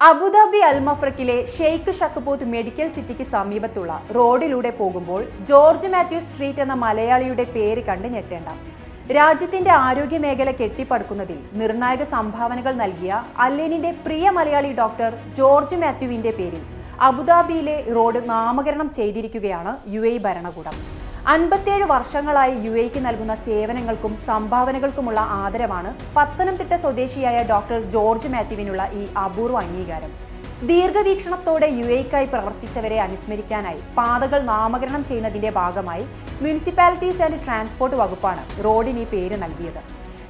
Abu Dhabi അൽമഫ്രക്കിലെ Sheikh Shakhbout medical സിറ്റിക്ക് സമീപത്തുള്ള റോഡിലൂടെ പോകുമ്പോൾ ജോർജ് മാത്യു സ്ട്രീറ്റ് എന്ന മലയാളിയുടെ പേര് കണ്ട് ഞെട്ടേണ്ട. രാജ്യത്തിന്റെ ആരോഗ്യ മേഖല കെട്ടിപ്പടുക്കുന്നതിൽ നിർണായക സംഭാവനകൾ നൽകിയ അല്ലേനിന്റെ പ്രിയ മലയാളി ഡോക്ടർ ജോർജ് മാത്യുവിന്റെ പേരിൽ അബുദാബിയിലെ റോഡ് നാമകരണം ചെയ്തിരിക്കുകയാണ് യു ഭരണകൂടം. അൻപത്തിയേഴ് വർഷങ്ങളായി യു എക്ക് നൽകുന്ന സേവനങ്ങൾക്കും സംഭാവനകൾക്കുമുള്ള ആദരവാണ് പത്തനംതിട്ട സ്വദേശിയായ ഡോക്ടർ ജോർജ് മാത്യുവിനുള്ള ഈ അപൂർവ അംഗീകാരം. ദീർഘവീക്ഷണത്തോടെ യു എക്കായി പ്രവർത്തിച്ചവരെ അനുസ്മരിക്കാനായി പാതകൾ നാമകരണം ചെയ്യുന്നതിന്റെ ഭാഗമായി മുനിസിപ്പാലിറ്റീസ് ആൻഡ് ട്രാൻസ്പോർട്ട് വകുപ്പാണ് റോഡിന് ഈ പേര് നൽകിയത്.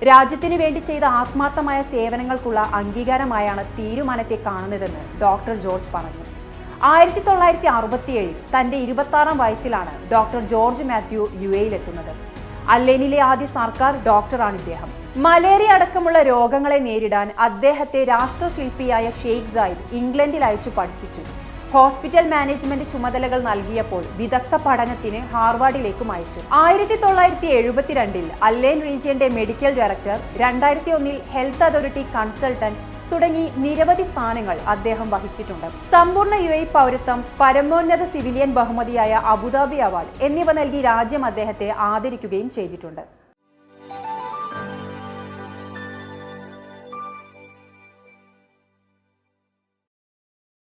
രാജ്യത്തിനു വേണ്ടി ചെയ്ത ആത്മാർത്ഥമായ സേവനങ്ങൾക്കുള്ള അംഗീകാരമായാണ് തീരുമാനത്തെ കാണുന്നതെന്ന് ഡോക്ടർ ജോർജ് പറഞ്ഞു. ആയിരത്തി തൊള്ളായിരത്തി അറുപത്തിയേഴിൽ തന്റെ ഇരുപത്തി ആറാം വയസ്സിലാണ് ഡോക്ടർ ജോർജ് മാത്യു യു എയിലെത്തുന്നത് അല്ലേനിലെ ആദ്യ സർക്കാർ ഡോക്ടറാണ് ഇദ്ദേഹം. മലേറിയ അടക്കമുള്ള രോഗങ്ങളെ നേരിടാൻ അദ്ദേഹത്തെ രാഷ്ട്രശില്പിയായ ഷെയ്ഖ് സായിദ് ഇംഗ്ലണ്ടിൽ അയച്ചു പഠിപ്പിച്ചു. ഹോസ്പിറ്റൽ മാനേജ്മെന്റ് ചുമതലകൾ നൽകിയപ്പോൾ വിദഗ്ധ പഠനത്തിന് ഹാർവാർഡിലേക്കും അയച്ചു. ആയിരത്തി തൊള്ളായിരത്തി എഴുപത്തിരണ്ടിൽ അല്ലേൻ റീജിയന്റെ മെഡിക്കൽ ഡയറക്ടർ രണ്ടായിരത്തി ഒന്നിൽ ഹെൽത്ത് അതോറിറ്റി കൺസൾട്ടന്റ് തുടങ്ങി നിരവധി സ്ഥാനങ്ങൾ അദ്ദേഹം വഹിച്ചിട്ടുണ്ട്. സമ്പൂർണ യു എ പൗരത്വം പരമോന്നത സിവിലിയൻ ബഹുമതിയായ അബുദാബി അവാർഡ് എന്നിവ നൽകി രാജ്യം അദ്ദേഹത്തെ ആദരിക്കുകയും ചെയ്തിട്ടുണ്ട്.